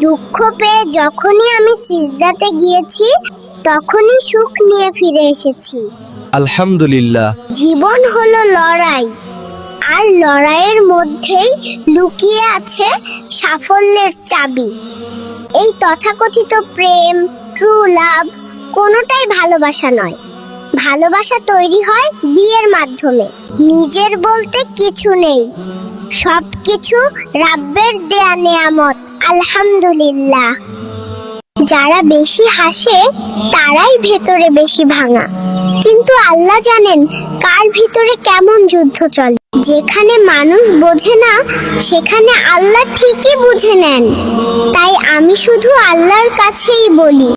দুঃখ পেয়ে যখনই আমি সিজদাতে গিয়েছি তখনই সুখ নিয়ে ফিরে এসেছি। আলহামদুলিল্লাহ। জীবন হলো লড়াই আর লড়াইয়ের মধ্যেই লুকিয়ে আছে সাফল্যের চাবি। এই তথাকথিত প্রেম ট্রু লাভ কোনোটাই ভালোবাসা নয়। ভালোবাসা তৈরি হয় বিয়ের মাধ্যমে। নিজের বলতে কিছু নেই। সব কিছু রাব্বের দেয়া নেয়ামত। আলহামদুলিল্লাহ। যারা বেশি হাসে, তারাই ভেতরে বেশি ভাঙা। কিন্তু আল্লাহ জানেন কার ভিতরে কেমন যুদ্ধ চলে। যেখানে মানুষ বোঝে না, সেখানে আল্লাহ ঠিকই বুঝে নেন। তাই আমি শুধু আল্লাহর কাছেই বলি।